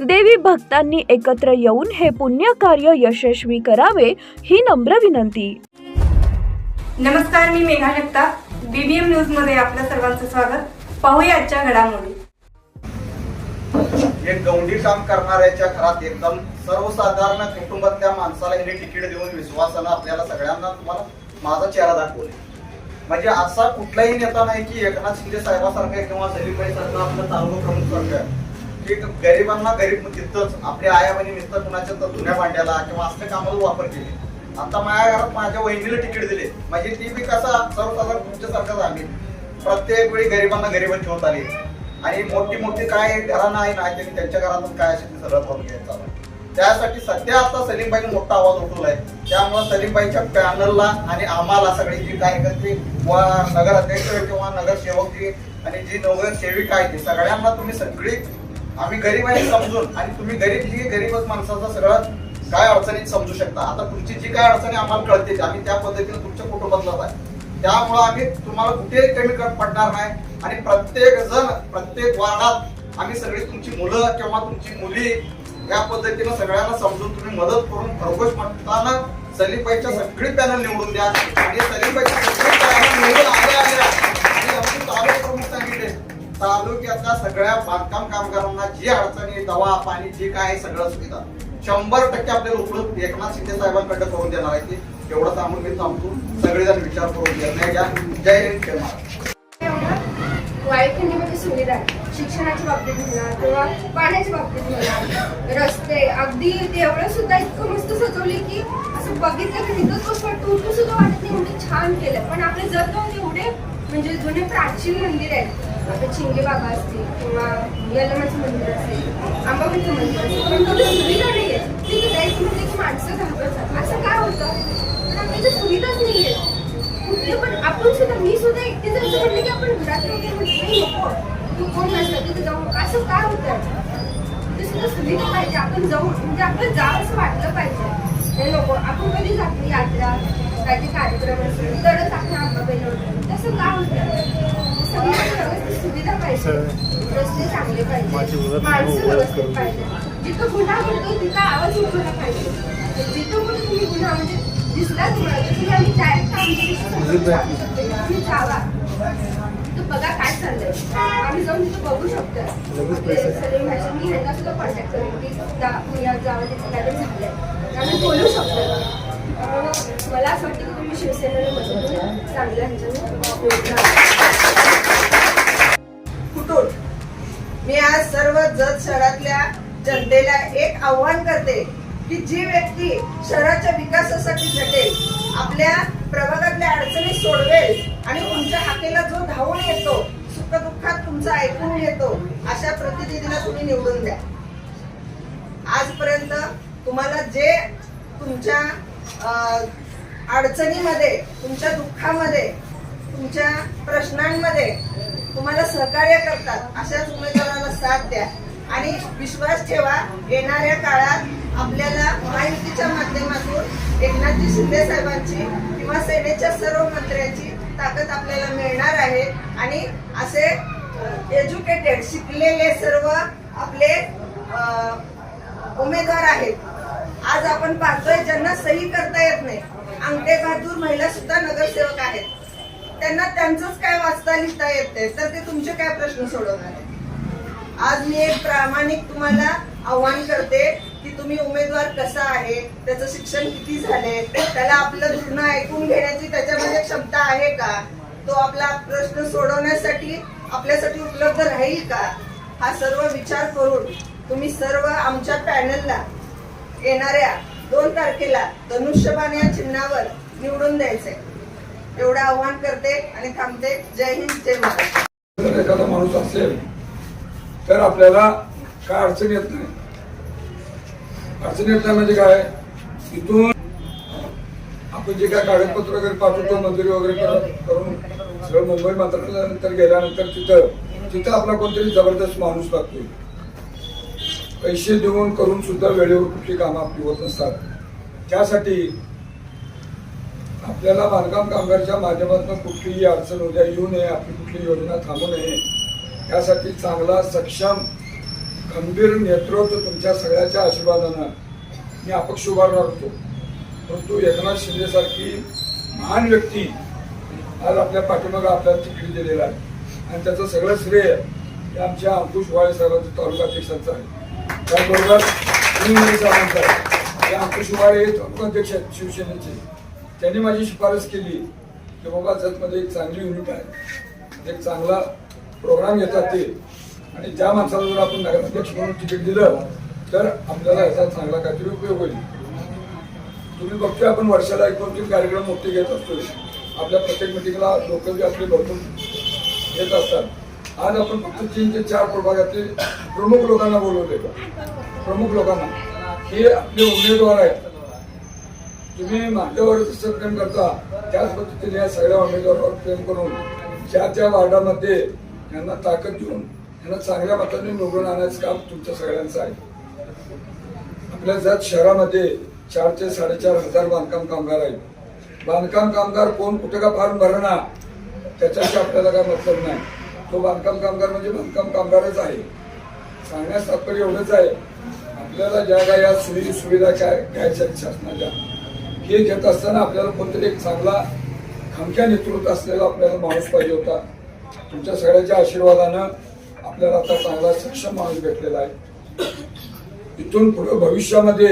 देवी भक्तांनी एकत्र येऊन हे पुण्य कार्य यशस्वी करावे ही नम्र विनंती. नमस्कार मी मेघा जगताप. बीबीएम न्यूजमध्ये आपल्या सर्वांचं स्वागत. पाहूया आजच्या घडामोडी. एक गौंडी काम करणाऱ्याच्या घरात एकदम सर्वसाधारण कुटुंबातल्या माणसाला हिने तिकीट देऊन विश्वासानं आपल्याला सगळ्यांना तुम्हाला माझा चेहरा दाखवले. म्हणजे असा कुठलाही नेता नाही की एकनाथ शिंदे साहेबासारखा किंवा सलीबाई सारखा आपलं तालुका प्रमुख सारखं की गरिबांना गरीब तिथंच आपल्या आया बहिणी नुसतं कुणाच्या तर जुन्या भांड्याला किंवा असल्या कामाला वापर केले. आता माझ्या घरात माझ्या वहिनीला तिकीट दिले. म्हणजे ती बी कसा सर्वसाधारण तुमच्यासारखाच आम्ही प्रत्येक वेळी गरिबांना गरीब ठेवत आली. आणि मोठी मोठी काय घराणं आहे ना त्यांनी त्यांच्या घरातून काय असेल ते सगळं करून घ्यायचा त्यासाठी सध्या आता सलीमबाईने मोठा आवाज उठवलाय. त्यामुळे सलीमबाईच्या पॅनलला आणि आम्हाला सगळी जी कार्यकर्ते व नगराध्यक्ष किंवा नगरसेवक जी आणि जी नगरसेविका आहे ती सगळ्यांना तुम्ही सगळी आम्ही गरीब आहे समजून. आणि तुम्ही गरीब जी गरीबच माणसाचा सगळं काय अडचणीत समजू शकता. आता तुमची जी काय अडचणी आम्हाला कळते आम्ही त्या पद्धतीने तुमच्या कुटुंबातलाच आहे. त्यामुळे आम्ही तुम्हाला कुठेही कमी पडणार नाही. आणि प्रत्येक जण प्रत्येक वार्डात आम्ही सगळी तुमची मुलं किंवा तुमची मुली या पद्धतीनं सगळ्यांना समजून तुम्ही मदत करून खरगोश म्हणताना सलीमबाईच्या सगळी पॅनल निवडून द्या. आणि सलीमबाईच्या सगळी पॅनल निवडून आल्या आल्या आणि आमची तालुका तालुक्यातल्या सगळ्या बांधकाम कामगारांना जी अडचणी दवा पाणी जे काय सगळं सुविधा. शंभर टक्के आपल्याला उपलब्ध एकनाथ शिंदे साहेबांकडे करून देणार आहे ते. एवढं सांगून मी थांबतो. सगळेजण विचार करून निर्णय घ्या. जय हिंद जय महाराष्ट्र. वाईखंडीमध्ये सुविधा शिक्षणाच्या बाबतीत म्हणा किंवा पाण्याच्या बाबतीत म्हणा रस्ते अगदी देवळं सुद्धा इतकं मस्त सजवली की असं बघितलं की तिथंच बस वाटतं उठू सुद्धा वाटत नाही एवढे छान केलं. पण आपले जर जाऊन एवढे म्हणजे जुने प्राचीन मंदिर आहेत आता चिंगे बाबा असतील किंवा यलमाचं मंदिर असेल आंबाबाईचं मंदिर असेल पण तिथे सुविधा नाही आहे तिथे जायचं म्हणजे की माणसं घाबरतात. असं काय होतं? पण आपल्या इथे सुविधाच नाही आहे. कुठली पण आपण सुद्धा मी सुद्धा एकटी जर असं म्हटलं की आपण घरात वगैरे म्हणजे नाही नको तू कोण नसतं तिथे जाऊ असं काय होतं? ते सुद्धा सुविधा पाहिजे आपण जाऊ म्हणजे आपण जावं असं वाटलं पाहिजे. नाही नको आपण कधी जातो यात्रा काही कार्यक्रम असेल तरच आपण आंबाबाईला तसं का सुविधा पाहिजे रस्ते चांगले पाहिजे माणसं व्यवस्थित पाहिजे. जिथं गुन्हा घडतो तिथं आवाज उठवला पाहिजे जिथं कुठे तुम्ही गुन्हा म्हणजे दिसला तुम्हाला तर तुम्ही आम्ही डायरेक्ट आम्ही जावा. तर बघा काय चाललंय. आम्ही जाऊन तिथं बघू शकतो. मी ह्यांना सुद्धा कॉन्टॅक्ट करेन. की जा- पुण्यात जावं तिथं काय तरी झालंय. आम्ही बोलू शकतो. मला असं वाटतं की तुम्ही शिवसेनेला मदत करून चांगल्या ह्याच्याने जत शहरातल्या जनतेला एक आव्हान करते की जी व्यक्ती शहराच्या विकासासाठी झटेल आपल्या प्रभागातल्या अडचणी सोडवेल आणि तुमच्या हाकेला जो धावून येतो सुखदुःखात तुमचा ऐकून घेतो अशा प्रतिनिधीला तुम्ही निवडून द्या. आजपर्यंत तुम्हाला जे तुमच्या अं, अडचणीमध्ये तुमच्या दुःखामध्ये तुमच्या प्रश्नांमध्ये तुम्हाला सहकार्य करतात अशाच उमेदवाराला साथ द्या. आणि विश्वास ठेवा येणाऱ्या काळात आपल्याला महायुतीच्या माध्यमातून एकनाथजी शिंदे साहेबांची किंवा सेनेच्या सर्व मंत्र्यांची ताकद आपल्याला मिळणार आहे. आणि असे एज्युकेटेड शिकलेले सर्व आपले उमेदवार आहेत. आज आपण पाहतोय ज्यांना सही करता येत नाही अंगठे बहादूर महिला सुद्धा नगरसेवक आहेत. त्यांना त्यांचंच काय वाचता लिहिता येत नाही. तर ते तुमचे काय प्रश्न सोडवणार आहेत? आज मी एक प्रामाणिक तुम्हाला आव्हान करते की तुम्ही उमेदवार कसा आहे त्याचं शिक्षण किती झाले त्याला आपलं दुखणं ऐकून घेण्याची त्याच्यामध्ये क्षमता आहे का? तो आपला प्रश्न सोडवण्यासाठी आपल्यासाठी उपलब्ध राहील का? हा सर्व विचार करून तुम्ही सर्व आमच्या पॅनलला येणाऱ्या दोन तारखेला धनुष्यबाण या चिन्हावर निवडून द्यायचंय. एवढं आव्हान करते आणि थांबते. जय हिंद जय महाराष्ट्र. एखादा माणूस असेल तर आपल्याला काय अडचण येत नाही. अडचण येत नाही म्हणजे काय? तिथून आपण जे काय कागदपत्र वगैरे पाठवतो मंजुरी वगैरे करून सगळं मुंबई मंत्रालयानंतर गेल्यानंतर तिथं तिथं आपला कोणतरी जबरदस्त माणूस लागतो पैसे देऊन करून सुद्धा वेळेवर कुठली कामं आपली होत नसतात. त्यासाठी आपल्याला बांधकाम कामगारच्या माध्यमातून कुठलीही अडचण उद्या येऊ नये आपली कुठली योजना थांबू नये यासाठी चांगला सक्षम खंबीर नेतृत्व तुमच्या सगळ्याच्या आशीर्वादानं मी अपक्ष उभारणार होतो. परंतु एकनाथ शिंदेसारखी महान व्यक्ती आज आपल्या पाठीमागं आपल्याला तिकीट दिलेला आहे. आणि त्याचं सगळं श्रेय हे आमच्या अंकुश वाळे साहेबांचं तालुका अध्यक्षांचं आहे. त्याचबरोबर सुनील साहेबांचं आहे. हे अंकुश वाळे हे तालुका अध्यक्ष आहेत शिवसेनेचे. त्यांनी माझी शिफारस केली की बाबा जतमध्ये एक चांगली युनिट आहे. एक चांगला प्रोग्राम घेतात ते. आणि ज्या माणसाला जर आपण नगराध्यक्ष म्हणून तिकीट दिलं तर आपल्याला याचा चांगला काहीतरी उपयोग होईल. तुम्ही बघतोय आपण वर्षाला एक दोन तीन कार्यक्रम मोठे घेत असतो आपल्या प्रत्येक मिटिंगला लोक जे आपले भरपूर येत असतात. आज आपण फक्त तीन ते चार प्रभागातले प्रमुख लोकांना बोलवले प्रमुख लोकांना. हे आपले उमेदवार आहेत. तुम्ही माझ्यावर जसं प्रेम करता त्याच पद्धतीने या सगळ्या उमेदवारावर प्रेम करून ज्या त्या वार्डामध्ये यांना ताकद देऊन यांना चांगल्या मताने निवडून आणायचं काम तुमच्या सगळ्यांचं आहे. आपल्या जात शहरामध्ये चार ते साडेचार हजार बांधकाम कामगार आहेत. बांधकाम कामगार कोण कुठे का फार्म भरणा त्याच्याशी आपल्याला काय मतलब नाही. तो बांधकाम कामगार म्हणजे बांधकाम कामगारच आहे. सांगण्यास तात्पर्य एवढंच आहे आपल्याला ज्या काय या सुविधा सुविधा काय घ्यायच्या शासनाच्या हे घेत असताना आपल्याला कोणतरी एक चांगला खमक्या नेतृत्व असलेला आपल्याला माणूस पाहिजे होता. तुमच्या सगळ्याच्या आशीर्वादानं आपल्याला आता चांगला सक्षम माणूस भेटलेला आहे. इथून पुढे भविष्यामध्ये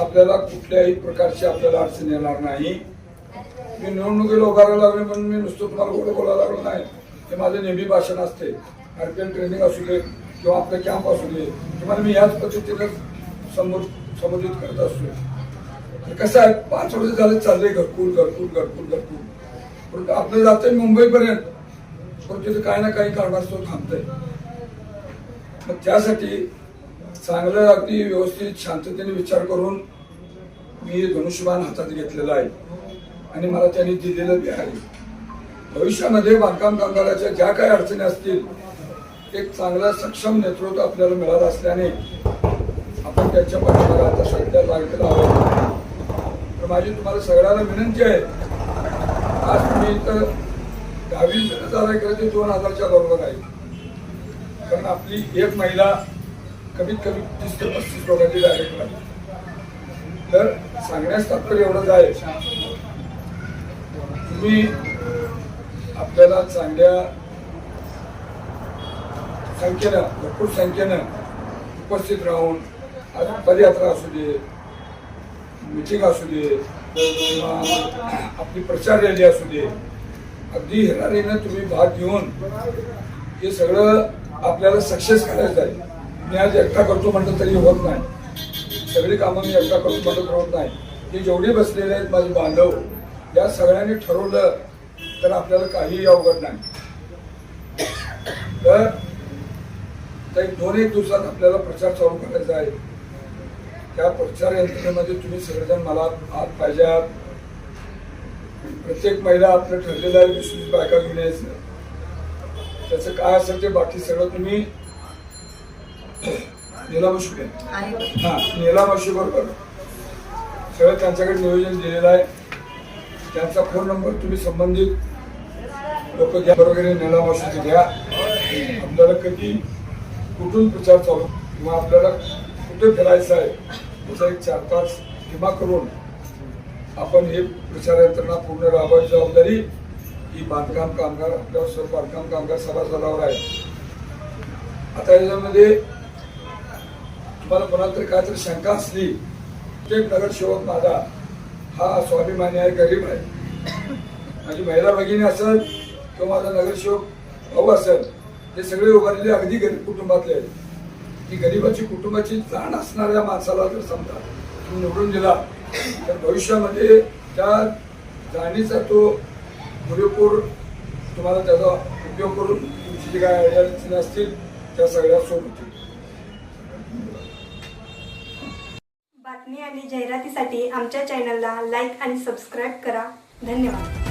आपल्याला कुठल्याही प्रकारची आपल्याला अडचण येणार नाही. मी निवडणुकीला उभारायला लागले म्हणून मी नुसतं तुम्हाला गोड बोलायला लागलो नाही. हे माझं नेहमी भाषण असते. आरपीएम ट्रेनिंग असू दे किंवा आपलं कॅम्प असू दे तुम्हाला मी याच पद्धतीनं समोर संबोधित करत असतो तर कसं आहे पाच वर्ष झालं चाललंय घरपूर घरपूर घरपूर घरपूर परंतु आपलं जातंय मुंबईपर्यंत. पण तिथे काही ना काही कारणास्तव थांबतंय. मग त्यासाठी चांगलं अगदी व्यवस्थित शांततेने विचार करून मी धनुष्यबाण हातात घेतलेला आहे आणि मला त्यांनी दिलेलं बी आहे. भविष्यामध्ये बांधकाम कामगाराच्या ज्या काही अडचणी असतील एक चांगलं सक्षम नेतृत्व आपल्याला मिळालं असल्याने आपण त्यांच्या पाठीमागे आता सध्या लागलेला आहोत. तर माझी तुम्हाला सगळ्यांना विनंती आहे आज तुम्ही इथं दहावी झाला केलं ते दोन हजारच्या बरोबर आहे. कारण आपली एक महिला कमीत कमी तीस ते पस्तीस लोकांची डायरेक्ट आहे तर सांगण्यास तात्पर्य एवढंच आहे तुम्ही आपल्याला चांगल्या संख्येनं भरपूर संख्येनं उपस्थित राहून आज पदयात्रा असू दे मिटिंग असू दे किंवा आपली प्रचार रॅली असू दे अगदी हेरारीनं तुम्ही भाग घेऊन हे सगळं आपल्याला सक्सेस करायचं आहे. मी आज एकटा करतो म्हटलं तरी होत नाही. सगळी कामं मी एकटा करतो म्हटलं तर होत नाही. हे जेवढे बसलेले आहेत माझे बांधव या सगळ्यांनी ठरवलं तर आपल्याला काहीही अवघड नाही. तर तर एक दोन एक दिवसात आपल्याला प्रचार चालू करायचा आहे. त्या प्रचार यंत्रणेमध्ये तुम्ही सगळेजण मला आत पाहिजे आहात. प्रत्येक महिला आपलं ठरलेलं आहे वीस वीस बायका घेऊन यायचं. त्याचं काय असेल ते बाकी सगळं तुम्ही निलामशी हा निलामशी बरोबर. सगळं त्यांच्याकडे नियोजन दिलेलं आहे. त्यांचा फोन नंबर तुम्ही संबंधित लोक घ्या वगैरे निलामशीचे घ्या. आपल्याला कधी कुठून प्रचार चालू किंवा आपल्याला कुठे फिरायचं आहे त्याचा एक चार पाच विमा करून आपण हे प्रचार यंत्रणा पूर्ण राबवायची जबाबदारी ही बांधकाम कामगार आपल्यावर सर्व बांधकाम कामगार सभासदावर आहे. आता याच्यामध्ये तुम्हाला कोणाला तरी काहीतरी शंका असली प्रत्येक नगरसेवक माझा हा स्वाभिमानी आहे गरीब आहे. माझी महिला भगिनी असेल किंवा माझा नगरसेवक भाऊ असेल हे सगळे उभारलेले अगदी गरीब कुटुंबातले आहेत. ती गरीबाची कुटुंबाची जाण असणाऱ्या माणसाला जर समजा तुम्ही निवडून दिला तर भविष्यामध्ये त्या जाणीचा तो पुरेपूर तुम्हाला त्याचा उपयोग करून तुमची जी काय अडचणी असतील त्या सगळ्या सोडतील बातमी आणि जाहिरातीसाठी आमच्या चॅनलला लाईक आणि सबस्क्राईब करा. धन्यवाद.